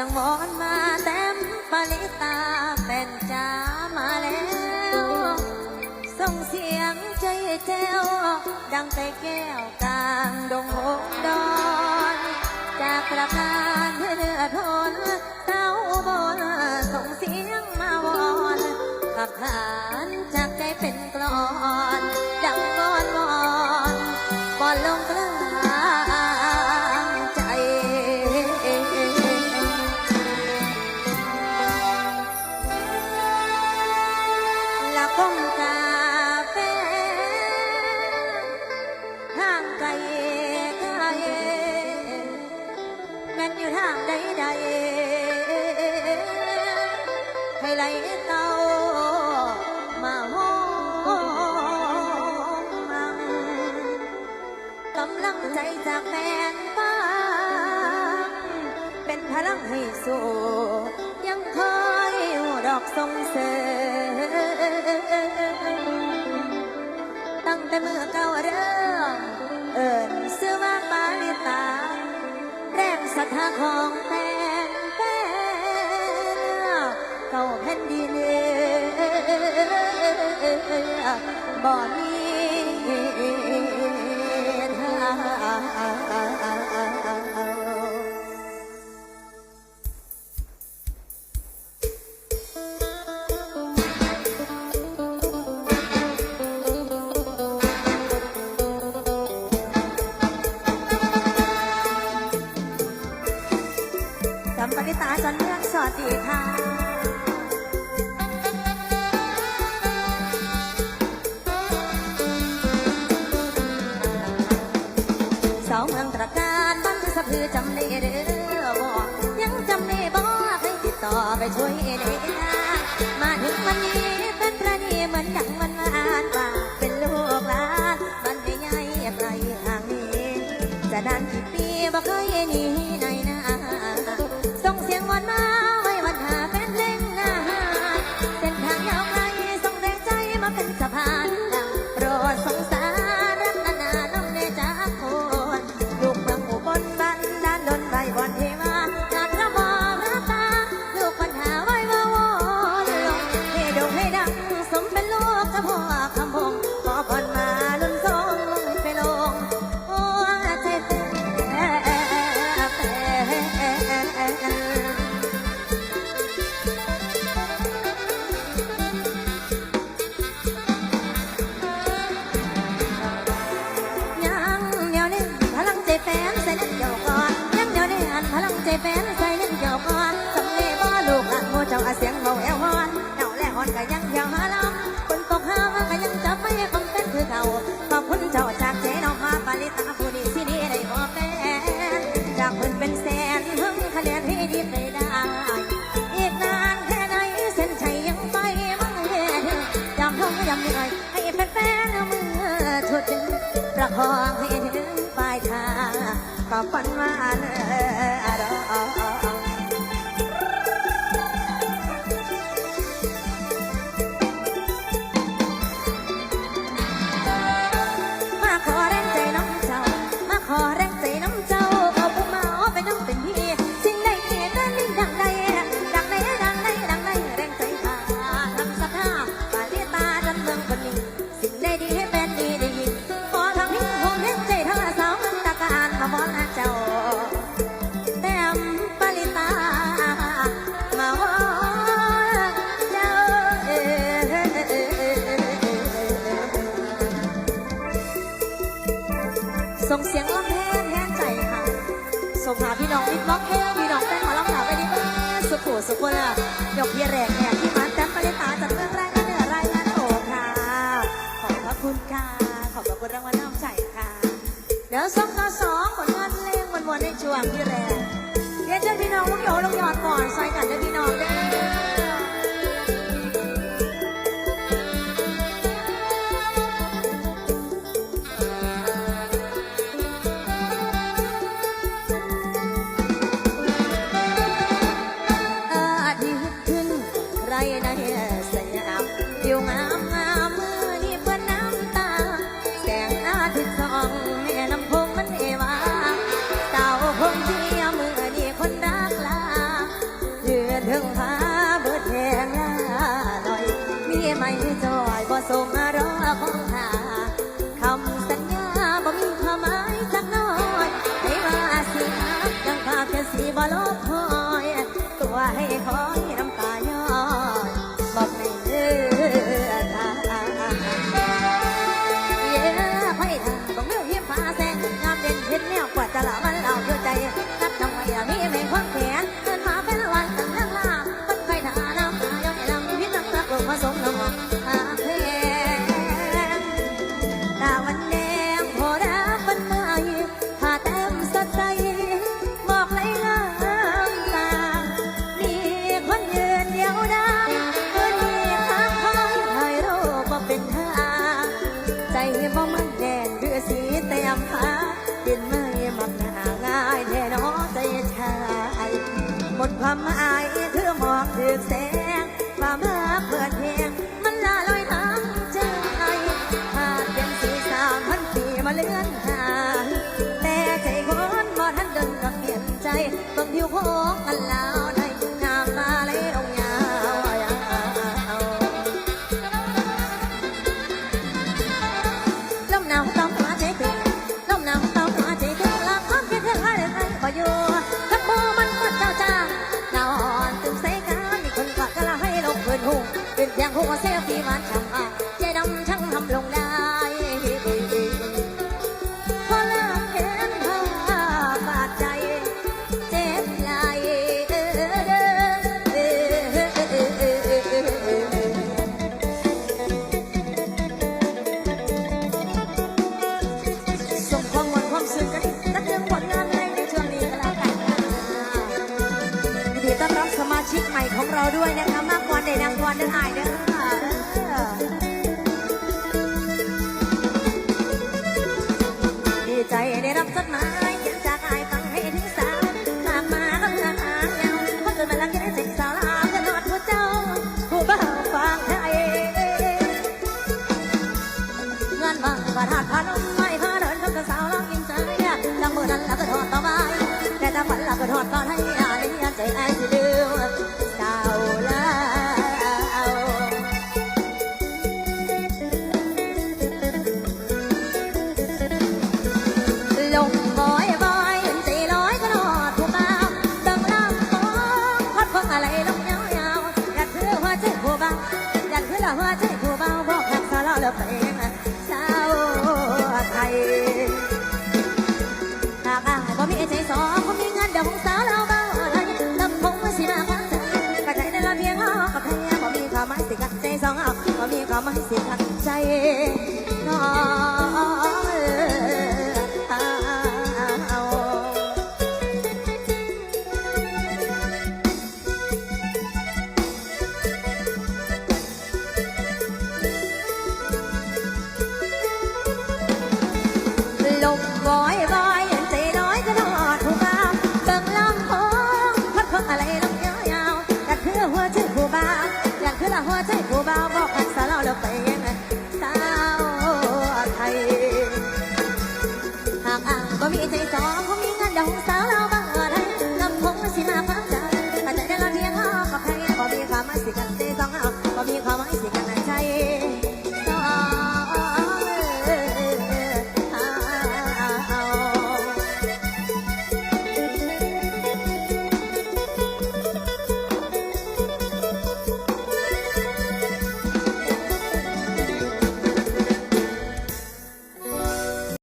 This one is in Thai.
ียงหมอนมาเต็มปลิตาเป็นจ้ามาแล้ว ส่งเสียงใจแจ้วดังแต่แก้วกลางดงหกดอน จากประการเนือทนเต้าบนส่งเสียงมาวอนขับขานจากใจเป็นกลอน ดังวอนวอนบอนลงกลา ม่นอยู่ทางใดใดให้ไหลเต้ามาห้องมังกำลังใจจากแฟนฟังเป็นพลังให้สู้ยังเคยหูดอกส่งเสริมตั้งแต่เมื่อเก่า ของแฟนแฟนเก่าแผ่นดินบ่มี สาวเมืองตระการบ้านสะพือจำได้เด้อบ่ยังจำได้บ่ให้ติดต่อไปช่วยเด้นะมาถึงวันนี้เป็นประนีเหมือนดังวันวานว่าเป็นลูกหลานมันไม่ใหญ่ไกลทางนี้จะนานกี่ปีบ่เคยหนีไหนนะ ก็ฝันว่าเลิ ส่งเสียงร้องแทนแทนใจค่ะส่งหาพี่น้องมิตรร้องแทนพี่น้องแฟนหมอร้องหาไปดิสุขุสุขุละยกเพียแรกเนี่ยที่มันแต้มปาลิตาจากเมืองรายงานเหนือไรายงานโอค่ะ ขอบพระคุณค่ะ ขอบพระคุณรางวัลน้ำใจค่ะ เดี๋ยวส่งต่อสองผลงานเพลงวันๆในช่วงที่แรกเรียนเชิญพี่น้องลูกโยลงยอดก่อนซอยกันเด้อพี่น้องเด้อ บ่ลบคอย ตัวให้คอยน้ำตาย้อยบอกให้เลือาเย้ไพ่ทังบอกมื่อยิ้มฟ้าแสงงามเด่นเห็นแนวกว่จะละมันเอาคือใจนับจังไว้มีไม่ควาแข็งเดินมาเป็นวันตั้งล่างมันค่อหนาน้ำย้อยลมพิษน้ำตาลงผสม ความอายเธอมองถือแสงความเมื่อเปิดเพลงมันละลอยทั้งใจขาดเป็นสีสามพันปีมาเลื่อนหางแต่ใจคนบ่ทันเดินกับเปลี่ยนใจต้องผิวโค้งกันางหัวเซลฟี่หวานฉ่ำ ระธาตุพนม หัวใจผู้บ่าวบอกกันสาวเราเลิกไป vị thầy trò không biết anh đông sao?